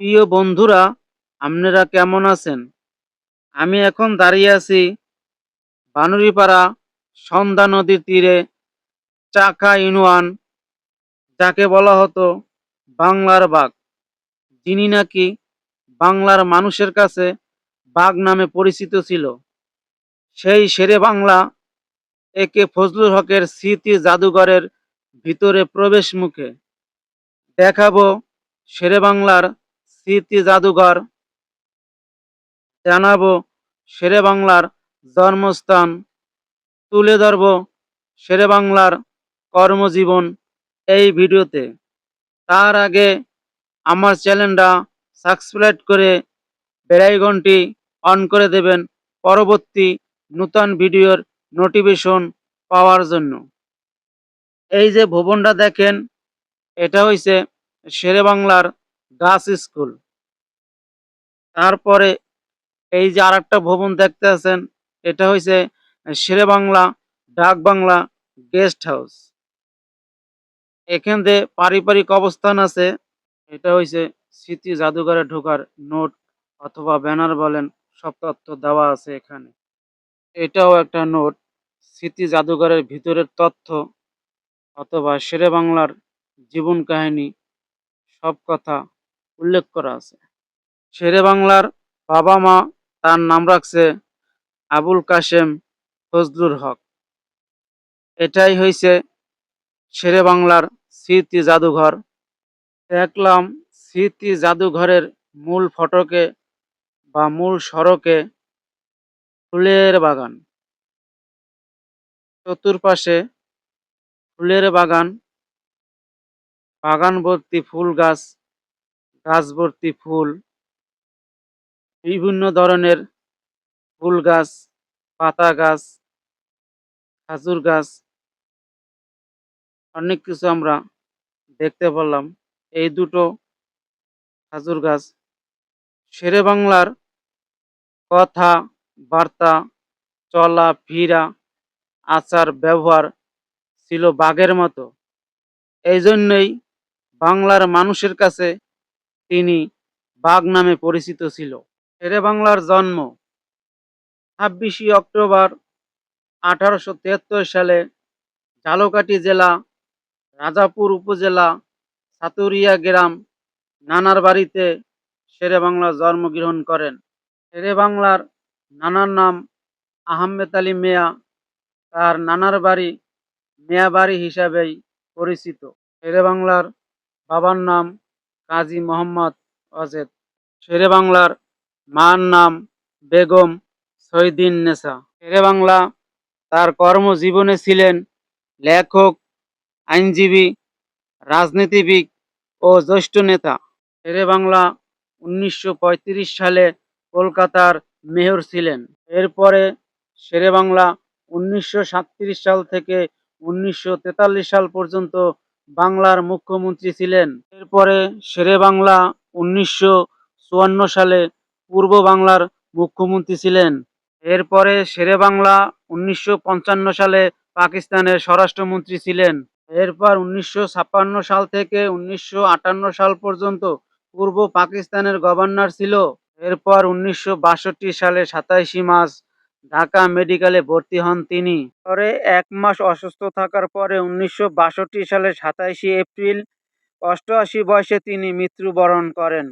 প্রিয় বন্ধুরা, আপনারা কেমন আছেন? আমি এখন দাঁড়িয়ে আছি বানুরিপাড়া সন্ধ্যা নদীর তীরে চাকা ইউনিয়ন, যাকে বলা হতো বাংলার বাঘ। যিনি নাকি বাংলার মানুষের কাছে বাঘ নামে পরিচিত ছিল। সেই শেরে বাংলা একে ফজলুল হকের স্মৃতি জাদুঘরের ভিতরে প্রবেশ মুখে। দেখাবো শেরে বাংলার স্মৃতি জাদুঘর। জানাব শেরে বাংলার জন্মস্থান। তুলে ধরব শেরে বাংলার কর্মজীবন এই ভিডিওতে। তার আগে আমার চ্যানেলটা সাবস্ক্রাইব করে বেলাইকনটি অন করে দেবেন পরবর্তী নূতন ভিডিওর নোটিফিকেশন পাওয়ার জন্য। এই যে ভবনটা দেখেন, এটা হইছে শেরে বাংলার গাছ স্কুল। তারপরে এই যে আর একটা ভবন দেখতে আছেন, এটা হইছে শেরে বাংলা, ডাক বাংলা, গেস্ট হাউস। এখান দিয়ে পারিবারিক অবস্থান আছে, এটা হইছে স্মৃতি জাদুঘরে ঢোকার নোট অথবা ব্যানার বলেন, সব তথ্য দেওয়া আছে এখানে। এটাও একটা নোট, স্মৃতি জাদুঘরের ভিতরের তথ্য অথবা শেরে বাংলার জীবন কাহিনী, সব কথা উল্লেখ করা আছে। শেরে বাংলার বাবা মা তার নাম রাখছে আবুল কাশেম ফজলুর হক। এটাই হইছে শেরে বাংলার স্মৃতি জাদুঘর। দেখলাম স্মৃতি জাদুঘরের মূল ফটকে বা মূল সড়কে ফুলের বাগান। চতুর্পাশে ফুলের বাগান, বাগানবর্তী ফুল গাছ গাছ ভর্তি ফুল, বিভিন্ন ধরনের ফুল গাছ, পাতা গাছ, খাজুর গাছ, অনেক কিছু আমরা দেখতে পারলাম এই দুটো খাজুর গাছ। শেরে বাংলার কথা, বার্তা, চলা, ফিরা, আচার, ব্যবহার ছিল বাঘের মতো। এই জন্যই বাংলার মানুষের কাছে তিনি বাঘ নামে পরিচিত ছিল। শেরে বাংলার জন্ম ছাব্বিশে অক্টোবর আঠারোশো তিয়াত্তর সালে ঝালকাঠি জেলা, রাজাপুর উপজেলা, সাতুরিয়া গ্রাম, নানার বাড়িতে শেরে বাংলা জন্মগ্রহণ করেন। শেরে বাংলার নানার নাম আহমেদ আলী মিয়া। তার নানার বাড়ি মিয়া বাড়ি হিসাবেই পরিচিত। শেরে বাংলার বাবার নাম কাজী মোহাম্মদ অজেদ শেরে বাংলার মার নাম বেগম সৈদিন নেসা শেরে বাংলা তার কর্মজীবনে ছিলেন লেখক, আইনজীবী, রাজনীতিবিদ ও জ্যেষ্ঠ নেতা। শেরে বাংলা উনিশশো পঁয়ত্রিশ সালে কলকাতার মেয়র ছিলেন। এরপরে শেরে বাংলা উনিশশো সাল থেকে উনিশশো তেতাল্লিশ সাল পর্যন্ত বাংলার মুখ্যমন্ত্রী ছিলেন। এরপরে শেরে বাংলা উনিশশো সালে পূর্ব বাংলার মুখ্যমন্ত্রী ছিলেন। এরপরে শেরে বাংলা উনিশশো পঞ্চান্ন সালে পাকিস্তানের স্বরাষ্ট্রমন্ত্রী ছিলেন। এরপর উনিশশো ছাপ্পান্ন সাল থেকে উনিশশো আটান্ন সাল পর্যন্ত পূর্ব পাকিস্তানের গভর্নর ছিল। এরপর উনিশশো বাষট্টি সালে সাতাইশে মার্চ ঢাকা মেডিকেলে ভর্তি হন তিনি। পরে এক মাস অসুস্থ থাকার পরে উনিশশো সালের সাতাশে এপ্রিল অষ্টআশি বয়সে তিনি মৃত্যুবরণ করেন।